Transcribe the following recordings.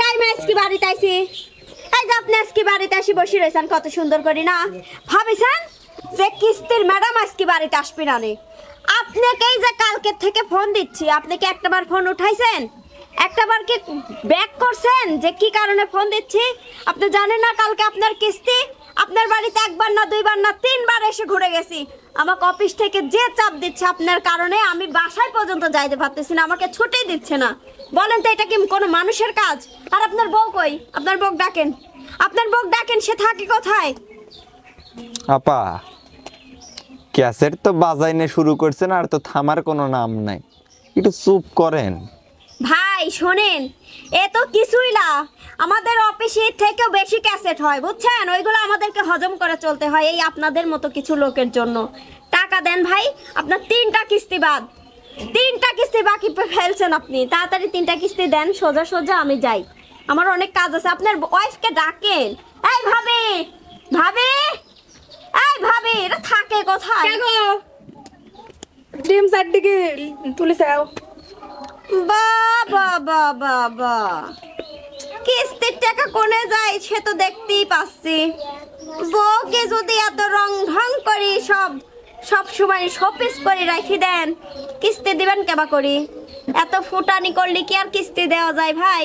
টাইমে আজকে বাড়িতে আইছি। এই যে আপনি আজকে বাড়িতে আসি, বসে রয়েছেন কত সুন্দর করে না? ভাবিছেন যে কিস্তির ম্যাডাম আজকে বাড়িতে আসবে না রে? আপনাকে এই যে কালকের থেকে ফোন দিচ্ছি, আপনি কি একটাবার ফোন উঠাইছেন? একটাবার কি ব্যাক করছেন যে কি কারণে ফোন দিচ্ছি? আপনি জানেন না কালকে আপনার কিস্তি? আপনার বাড়িতে একবার না, দুইবার না, তিনবার এসে ঘুরে গেছি। আমাকে অফিস থেকে যে চাপ দিচ্ছে আপনার কারণে আমি বাসায় পর্যন্ত যাইতে পারতেছি না, আমাকে ছুটি দিচ্ছে না। বলেন তো, এটা কি কোনো মানুষের কাজ? আর আপনার বউ কই? আপনার বউ ডাকেন। আপনার বউ ডাকেন, সে থাকে কোথায়? আপা, ক্যাসেট তো বাজাইনে শুরু করছেন আর তো থামার কোনো নাম নাই। একটু চুপ করেন। ভাই, শোনেন, এ তো কিছুই না। আমাদের অফিসে থেকেও বেশি ক্যাসেট হয়, বুঝছেন? ওইগুলো আমাদেরকে হজম করে চলতে হয় এই আপনাদের মতো কিছু লোকের জন্য। টাকা দেন ভাই, আপনার তিনটা কিস্তি বাদ। তিনটা কিস্তি বাকি ফেলছেন আপনি। তাড়াতাড়ি তিনটা কিস্তি দেন, সোজা সোজা আমি যাই। আমার অনেক কাজ আছে, আপনার ওয়াইফকে ডাকেন। এই ভাবি ভাবি, এই ভাবি এটা থাকে কোথায়? ডিম চারদিকে তুলিছে বাবা বাবা বা কিস্তির টাকা কোনে যায় সে তো দেখতেই পাচ্ছি। বউকে যদি এত রং ঢং করি, সব সব সময় শপিস করে রাখি দেন, কিস্তি দিবেন কেবা করি? এত ফুটানি করলে কি আর কিস্তি দেওয়া যায় ভাই?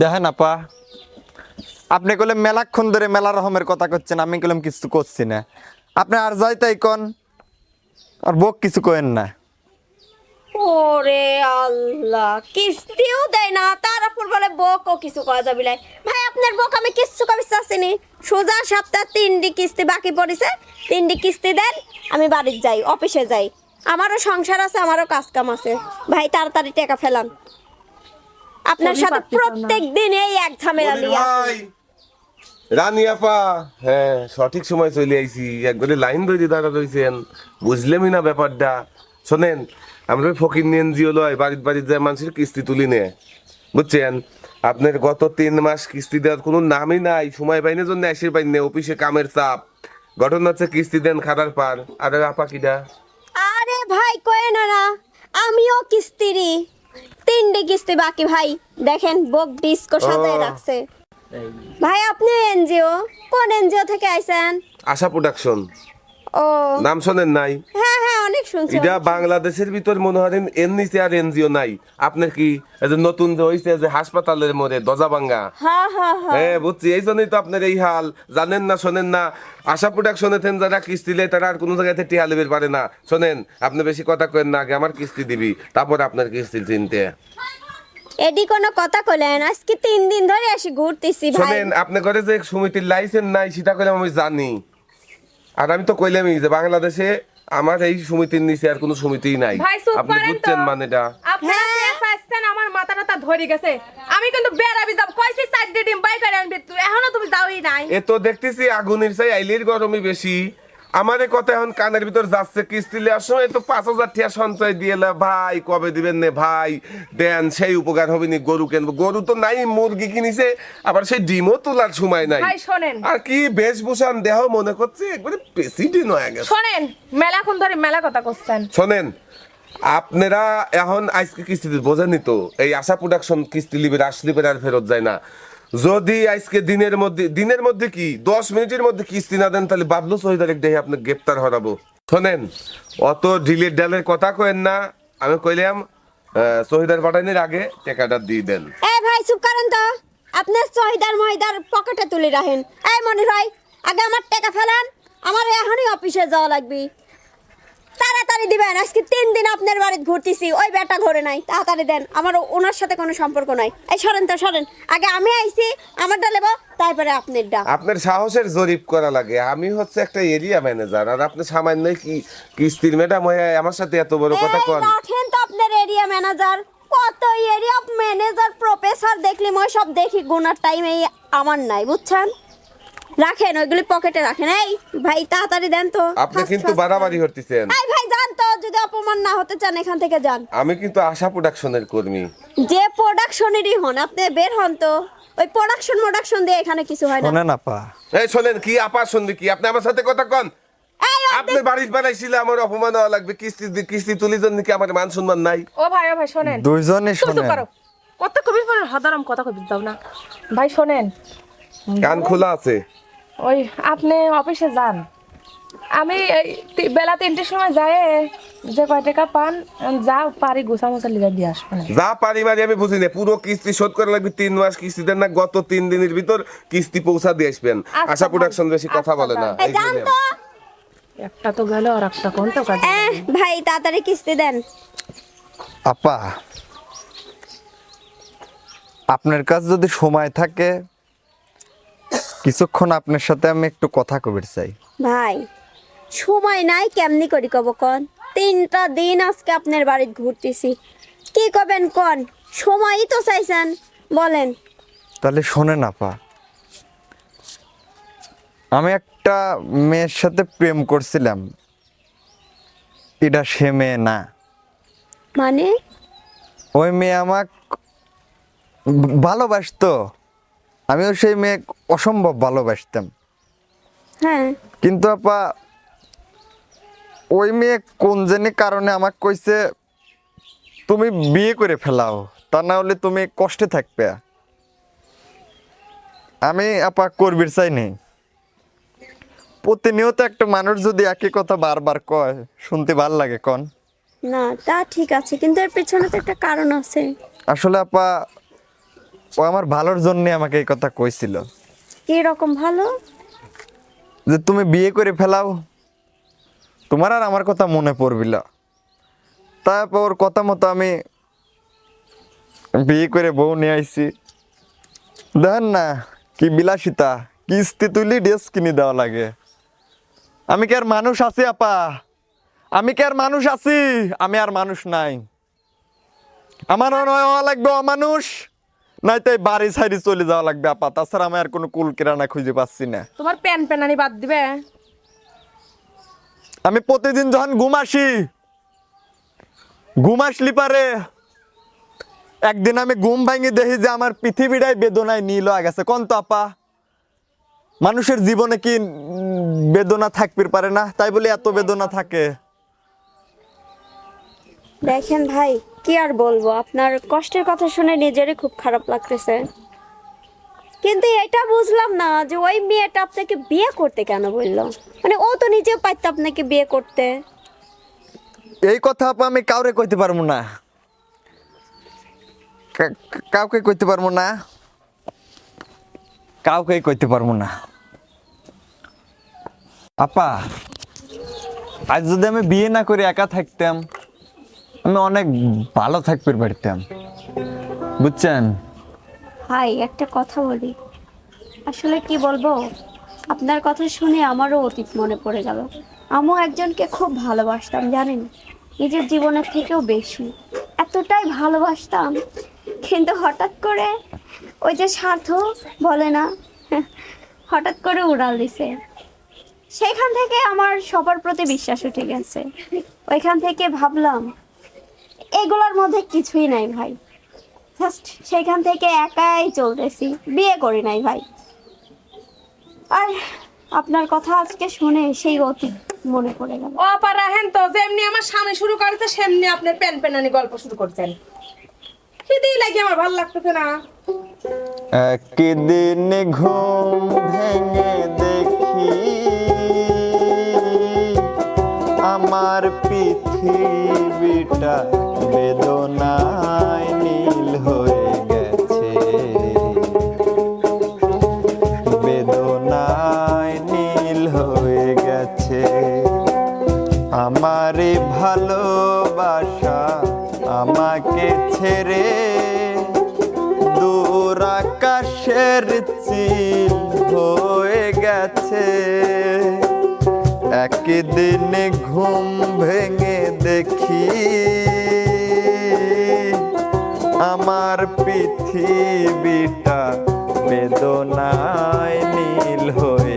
দেখেন আপা, আপনি কলে মেলাক্ষণ ধরে মেলা রকমের কথা করছেন আমি কলম কিছু করছি না। আপনি আর যাই তাই কন, আর বক কিছু কেন না। ওরে আল্লাহ কিস্তিও দেয় না তার উপর বলে বকও কিছু করা যাবে না। ভাই আপনার বক আমি কিচ্ছু কবি চাচ্ছিনি সোজা সপ্তাহ তিনটি কিস্তি বাকি পড়েছে তিনটি কিস্তি দেন আমি বাড়ির যাই অফিসে যাই। আমারও সংসার আছে আমারও কাজ কাম আছে। ভাই তাড়াতাড়ি টাকা ফেলান। আপনার সাথে প্রত্যেক দিন এই এক ঝামেলা ভাই রানী আপা হ্যাঁ সঠিক সময় চলে আইছি। একবারে লাইন ধরে দাঁড়া রয়েছেন বুঝলেমই না ব্যাপারটা। শোনেন আমরা ফকির নিয়ে এনজিও লয় বাড়ির বাড়ির যায় মানুষের কিস্তি তুলি নে। বুঝছেন? আপনার গত তিন মাস কিস্তি দেওয়ার কোনো নামই নাই সময় পাইনে জন্য আসে পাইনে অফিসে কামের চাপ। ঘটনা হচ্ছে কিস্তি দেন খাদার পার। আর আপা কিডা? আরে ভাই কয়ে না না আমিও কিস্তিরি। তিনটে কিস্তি বাকি ভাই দেখেন বক ডিস্কো সাজায় রাখছে। ভাই আপনি এনজিও কোন এনজিও থেকে আইছেন? আশা প্রোডাকশন। ও। নাম শোনেন নাই? হ্যাঁ হ্যাঁ অনেক শুনছি এটা বাংলাদেশের ভিতর মনে হয় এর নিচে আর এনজিও নাই। আপনার কি এই যে নতুন যে হইছে যে হাসপাতালের মোড়ে দজাবাঙ্গা হ্যাঁ হ্যাঁ হ্যাঁ। হ্যাঁ বুঝছি এই জন্যই তো আপনার এই হাল। জানেন না শোনেন না। আশা প্রোডাকশনে থেন যারা কিস্তি লে তারা আর কোনো জায়গাতে টিয়া লেবের পারে না। শোনেন আপনি বেশি কথা কেন না আগে আমার কিস্তি দিবি তারপর আপনার কিস্তি চিনতে। এডি কোনো কথা কইলেন আজকে তিন দিন ধরে আসি ঘুরতেছি ভাই। শোনেন আপনি করে যে সমিতির লাইসেন্স নাই সেটা কইলাম আমি জানি। আর আমি তো কইলামই যে বাংলাদেশে আমার এই সমিতির নিচে আর কোনো সমিতি নাই। আপনি তো বুঝছেন মানেটা? আপনারা। শেষ আসছেন আমার মাথা টাথা ধরে গেছে। আমি কিন্তু বেড়াবি যাব কইছি চারটে ডিম বাই করে আনবি। তুই এখনও তুমি যাওই নাই। এ তো দেখতেছি আগুনের চাই আইলির গরমই বেশি। আমার এ কথা এখন কানের ভিতর যাচ্ছে কিস্তি লেওয়ার সময় তো পাঁচ হাজার টিয়া সঞ্চয় দিয়ে এলা, ভাই কবে দিবেন নে ভাই? দেন সেই উপকার হবে নি গরু কিনবো। গরু তো নাই মুরগি কিনিছে আবার সেই ডিমও তোলার সময় নাই। শোনেন। আর কি বেশভূষণ দেহ মনে করছে একবারে প্রেসিডেন্ট হয়ে গেছে। শোনেন মেলাক্ষণ ধরে মেলা কথা করছেন। শোনেন আপনারা এখন আজকে কিস্তি বোঝেনি তো? এই আশা প্রোডাকশন কিস্তি লিবে আসলিবে আর ফেরত যায় না। যদি আজকে দিনের মধ্যে দিনের মধ্যে কি? দশ মিনিটের মধ্যে কিস্তি না দেন তাহলে বাবলু শহীদার এক দেহে আপনাকে গ্রেপ্তার হরাবো। শোনেন অত ডিলের ডালের কথা কয়েন না। আমি কইলাম আহ, শহীদার পাঠানোর আগে টাকাটা দিয়ে দেন। এ ভাই চুপ করেন তো। আপনার চহিদার মহিদার পকেটে তুলে রাখেন। এই মনে ভাই আগে আমার টাকা ফেলান। আমার এখনই অফিসে যাওয়া লাগবে। তাড়াতাড়ি দিবেন আজকে তিন দিন আপনার বাড়িতে ঘুরতেছি ওই বেটা ঘরে নাই তাড়াতাড়ি দেন আমার ওনার সাথে কোনো সম্পর্ক নাই। এই সরেন তো সরেন আগে আমি আইছি আমারটা নেব তারপরে আপনারটা। আপনার সাহসের জরিপ করা লাগে আমি হচ্ছে একটা এরিয়া ম্যানেজার আর আপনি সামান্য কি কিস্তির ম্যাডাম হয়ে আমার সাথে এত বড় কথা কন। রাখেন তো আপনার এরিয়া ম্যানেজার কত এরিয়া ম্যানেজার প্রফেসর দেখলি মই সব দেখি গোনার টাইম এই আমার নাই বুঝছেন? রাখেন ওইগুলি পকেটে রাখেন এই ভাই তাড়াতাড়ি দেন তো আপনি কিন্তু বাড়াবাড়ি করেন। তো যদি অপমান না হতে চান এখান থেকে যান। আমি কিন্তু আশা প্রোডাকশনের কর্মী। যে প্রোডাকশনেরই হন আপনি বের হন তো। ওই প্রোডাকশন মোডাকশন দিয়ে এখানে কিছু হয় না। শোনেন আপা। এই শোনেন কি আপা শুনবি কি? আপনি আমার সাথে কথা কন। আপনি বাড়ির বানাইছিল আমার অপমান হওয়া লাগবে কিস্তি দি- কিস্তি তুলি জন্য কি আমার মান সম্মান নাই? ও ভাই ও ভাই শোনেন। দুইজনে শোনেন। কত কবি হদারম কথা কবি যাও না। ভাই শোনেন। কান খোলা আছে। ওই আপনি অফিসে যান। আমি বেলা তিনটের সময় যাই যে কয় টাকা পান যা পারি গোসা মোসা লিগা দিয়ে আসবেন যা পারি মারি আমি বুঝি না পুরো কিস্তি শোধ করা লাগবে তিন মাস কিস্তি দেন না গত তিন দিনের ভিতর কিস্তি পৌঁছা দিয়ে আসবেন। আচ্ছা, আশা প্রোডাকশন বেশি কথা আচ্ছা, বলে না একটা তো গেল আর একটা কোন তো কাজ ভাই তাড়াতাড়ি কিস্তি দেন। আপা আপনার কাছে যদি সময় থাকে কিছুক্ষণ আপনার সাথে আমি একটু কথা কবির চাই। ভাই সময় নাই কেমনি করি কব কন? তিনটা দিন আজকে আপনার বাড়িতে ঘুরতেছি। কি কবেন কন? সময়ই তো চাইছেন বলেন। তাহলে শোনেন আপা। আমি একটা মেয়ের সাথে প্রেম করছিলাম। এটা সে মেয়ে না। মানে? ওই মেয়ে আমাক ভালোবাসতো। আমিও সেই মেয়ে অসম্ভব ভালোবাসতাম। হ্যাঁ। কিন্তু আপা ওই মেয়ে কোন জানি কারণে আমাকে কইছে তুমি বিয়ে করে ফেলাও তা না হলে তুমি কষ্টে থাকবে। আমি আপা করবির চাই নেই। প্রতিনিয়ত একটা মানুষ যদি একই কথা বারবার কয় শুনতে ভালো লাগে কন। না তা ঠিক আছে কিন্তু এর পেছনে তো একটা কারণ আছে। আসলে আপা ও আমার ভালোর জন্য আমাকে এই কথা কইছিল। কি রকম ভালো? যে তুমি বিয়ে করে ফেলাও তোমার আর আমার কথা মনে পড়বিল তারপর কথা মতো আমি বিয়ে করে বউ নিয়ে আইছি। দেখেন না, কি বিলাসিতা, কিস্তি তুলি ড্রেস কিনে দেওয়া লাগে। আমি কি আর মানুষ আছি, আপা? আমি কি আর মানুষ আছি? আমি আর মানুষ নাই। আমার নয় লাগবে অমানুষ নাই তাই বাড়ি সাইডে চলে যাওয়া লাগবে, আপা। তাছাড়া আমি আর কোনো কুল কিরানা খুঁজে পাচ্ছি না। তোমার প্যান প্যানানি বাদ দিবে? আমি প্রতিদিন যখন ঘুম আসি, ঘুম আসলি পারে, একদিন আমি ঘুম ভাঙি দেখি যে আমার পৃথিবীটাই বেদনায় নীল হয়ে গেছে। কোন তো আপা? মানুষের জীবনে কি বেদনা থাকতে পারে না? তাই বলে এত বেদনা থাকে। দেখেন ভাই, কি আর বলব? আপনার কষ্টের কথা শুনে নিজেরই খুব খারাপ লাগতেছে। কিন্তু এটা বুঝলাম না যে ওই মেয়েটা আপনাকে বিয়ে করতে কেন বলল? মানে ও তো নিজেও পারতো আপনাকে বিয়ে করতে। এই কথা আপা আমি কাউরে কইতে পারব না। কাউকে কইতে পারব না। কাউকে কইতে পারব না। আপা, আজ যদি আমি বিয়ে না করে একা থাকতাম, আমি অনেক ভালো থাকতে পারতাম বুঝছেন? ভাই, একটা কথা বলি। আসলে কি বলব? আপনার কথা শুনে আমারও অতীত মনে পড়ে গেল। আমিও একজনকে খুব ভালোবাসতাম, জানেন? নিজের জীবনের থেকেও বেশি। এতটাই ভালোবাসতাম। কিন্তু হঠাৎ করে ওই যে স্বার্থ বলে না, হঠাৎ করে উড়াল দিছে। সেখান থেকে আমার সবার প্রতি বিশ্বাস উঠে গেছে। ওইখান থেকে ভাবলাম, এগুলোর মধ্যে কিছুই নাই ভাই। জাস্ট সেখান থেকে একাই চলতেছি। বিয়ে করি নাই ভাই। আর আপনার কথা আজকে শুনে সেই অতীত মনে পড়ে গেল। ও আপা রাহেন তো যেমনি আমার স্বামী শুরু করেছে সেমনি আপনার প্যান প্যানানি গল্প শুরু করছেন। খিদেই লাগে আমার ভালো লাগতেছে না। একদিন ঘুম ভেঙে দেখি আমার পৃথিবীটা গেছে। একদিন ঘুম ভেঙে দেখি আমার পৃথিবীটা বেদনায় নীল হয়ে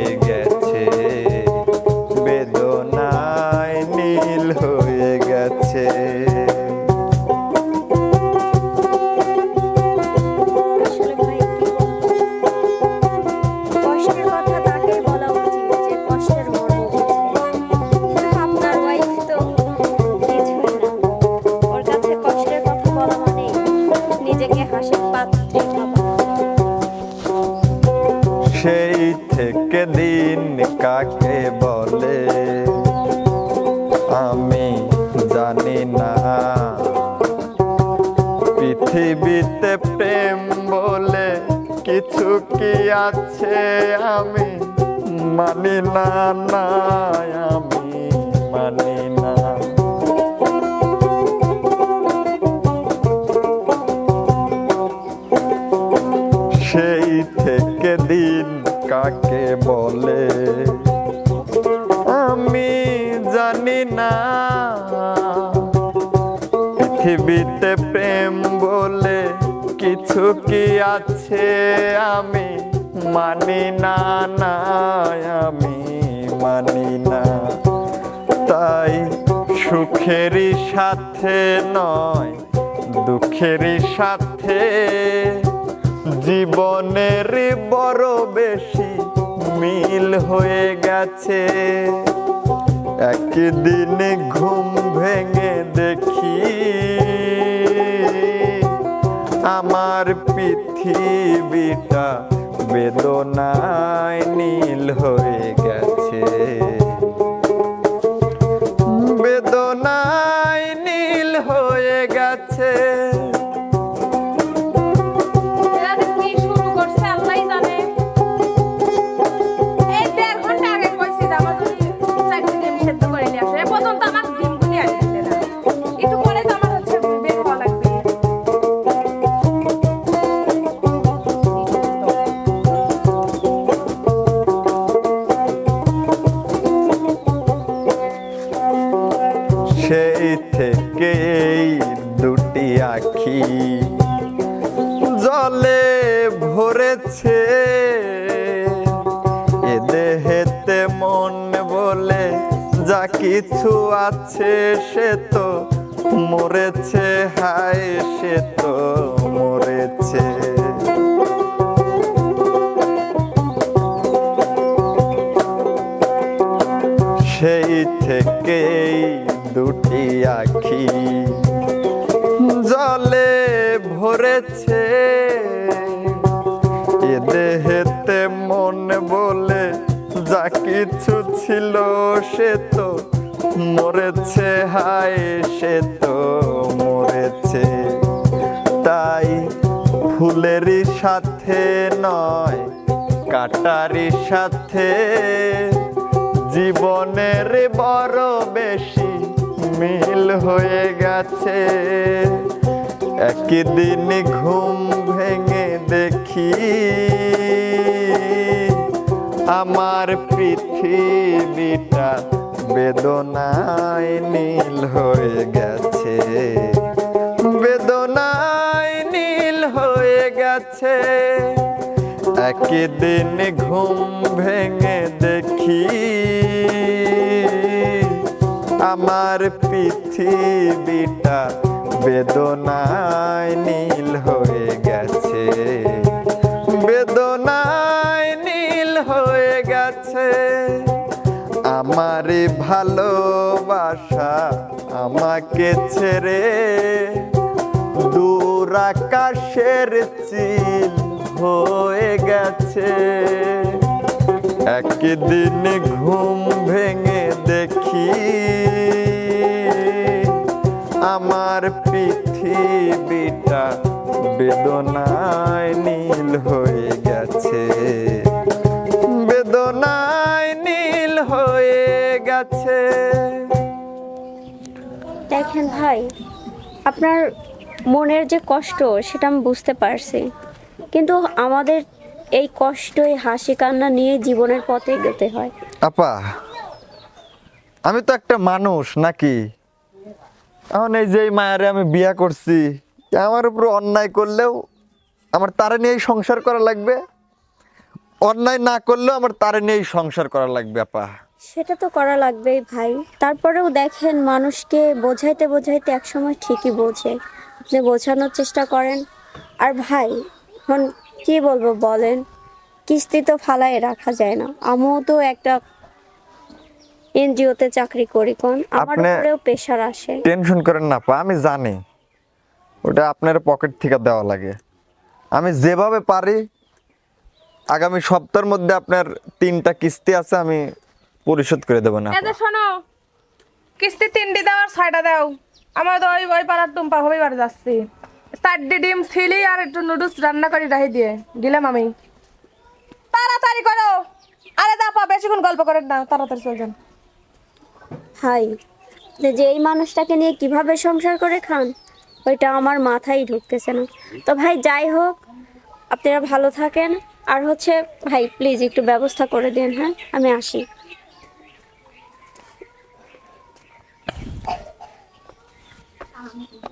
আছে আমি, মানি না, আমি মানি না। সেই থেকে দিন কাকে বলে? আমি জানি না। পৃথিবীতে প্রেম বলে কিছু কি আছে আমি? মানি না না আমি মানি না। তাই সুখেরই সাথে নয়, দুঃখেরই সাথে। জীবনের বড় বেশি মিল হয়ে গেছে। একদিন ঘুম ভেঙে দেখি আমার পৃথিবীটা বেদনায় নীল হয়ে কিছু আছে সে তো মরেছে, হায় সে তো মরেছে। সেই থেকেই দুটি আখি জলে ভরেছে। এ দেহেতে মন বলে যা কিছু ছিল সে তো মরেছে, হায় সে তো মরেছে। তাই ফুলেরই সাথে নয় কাটারি সাথে। জীবনের বড় বেশি মিল হয়ে গেছে। একদিন ঘুম ভেঙে দেখি, আমার পৃথিবীটা বেদনায় নীল হয়ে গেছে। বেদনায় নীল হয়ে গেছে। একদিন ঘুম ভেঙে দেখি আমার পৃথিবীটা বেদনায় নীল হয়ে গেছে। আমার ভালোবাসা আমাকে ছেড়ে দূর আকাশের চিল হয়ে গেছে। একদিন ঘুম ভেঙে দেখি আমার পৃথিবীটা বেদনায় নীল হয়ে গেছে। বেদনায় নীল হয়ে গেছে দেখেন ভাই আপনার মনের যে কষ্ট সেটা আমি বুঝতে পারছি। কিন্তু আমাদের এই কষ্ট এই হাসি কান্না নিয়ে জীবনের পথে এগোতে হয়। আপা আমি তো একটা মানুষ নাকি? এখন এই যে মায়ারে আমি বিয়া করছি আমার উপর অন্যায় করলেও আমার তারে নিয়েই সংসার করা লাগবে? অন্যায় না করলেও আমার তারে নিয়েই সংসার করা লাগবে আপা। সেটা তো করা লাগবেই ভাই। তারপরেও দেখেন মানুষকে বোঝাইতে বোঝাইতে একসময় ঠিকই বোঝে। আপনি বোঝানোর চেষ্টা করেন। আর ভাই এখন কি বলব বলেন? কিস্তি তো ফালায় রাখা যায় না। আমিও তো একটা এনজিওতে চাকরি করি কোন? আমার উপরেও প্রেশার আসে। টেনশন করেন না আপা আমি জানি। ওটা আপনার পকেট থেকে দেওয়া লাগে। আমি যেভাবে পারি আগামী সপ্তাহের মধ্যে আপনার তিনটা কিস্তি আছে আমি পরিশোধ করে দেবো না শোনো কিস্তি তিনটি দাও আর ছয়টা দাও। আমার তো ওই ওই পাড়ার টুম্পা হবে বাড়ি যাচ্ছি। চারটি ডিম ছিলি আর একটু নুডলস রান্না করে রাখি দিয়ে। দিলাম আমি। তাড়াতাড়ি করো। আরে দা পা বেশিক্ষণ গল্প করেন না তাড়াতাড়ি চল যান। হাই যে যে এই মানুষটাকে নিয়ে কীভাবে সংসার করে খান ওইটা আমার মাথায় ঢুকতেছে না। তো ভাই যাই হোক আপনারা ভালো থাকেন। আর হচ্ছে ভাই প্লিজ একটু ব্যবস্থা করে দিন হ্যাঁ? আমি আসি। Mm-hmm.